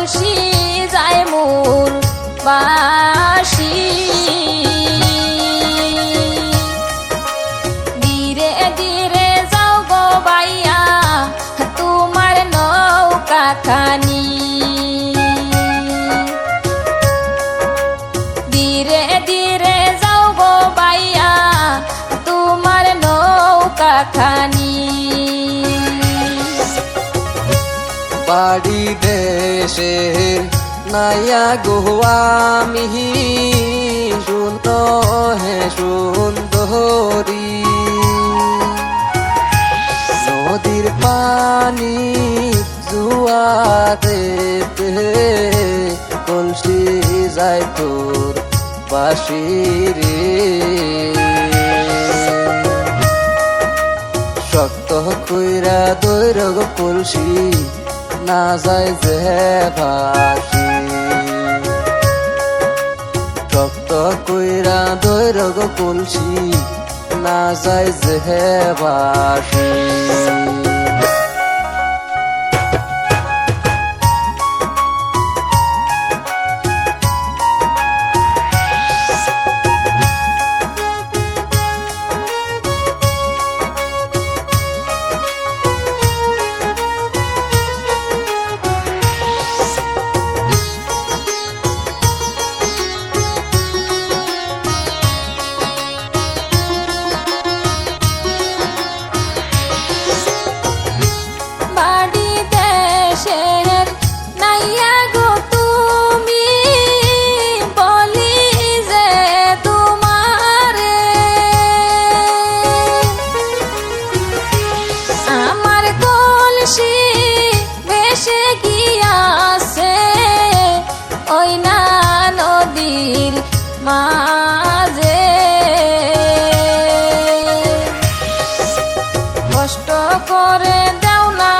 কলসি যায় মোর বাসি। ধীরে ধীরে যাও গো বাইয়া তোমার নৌকা খানি। ধীরে ধীরে যাও গো বাইয়া তোমার নৌকা খানি। দেশের নাইয়া গোয়ামি শুন হে সুন্দরী নদীর পানি জুয়াতে কলসি যায় তোর বাসিরে শক্ত কইরা দৈরগ কলসি না যায় যে ভাসি শক্ত কইরা দৈরগ কলসি না যায় যে ভাসি করে দেও না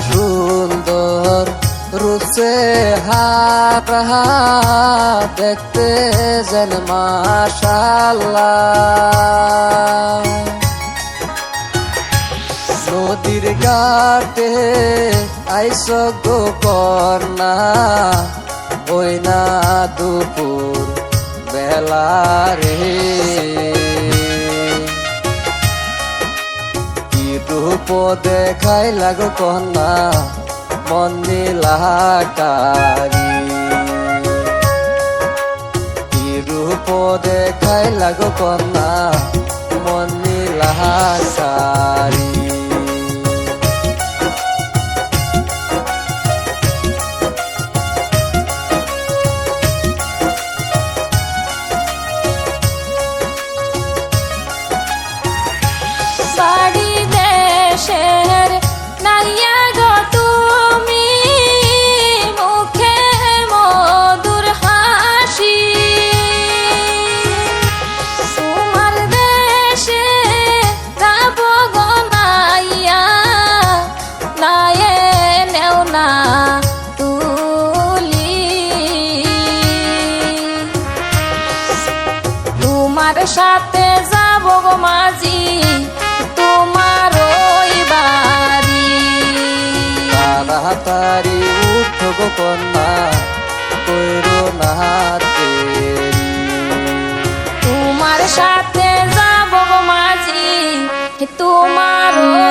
সুন্দর রূপে হারা দেখতে যেন মাশাল্লাহ নদীর ঘাটে আইস গো কন্যা, ওই না দুপুর বেলা রে। রূপ দেখাই লাগো কন্যা মন নীলাকারি। কি রূপ দেখাই লাগো কন্যা মন তোমার সাথে যাব গো মাঝি তোমার ওই বাড়ি। তাড়াতাড়ি উঠ গো কন্যা কইরো না তোমার সাথে যাব গো মাঝি তোমার ওই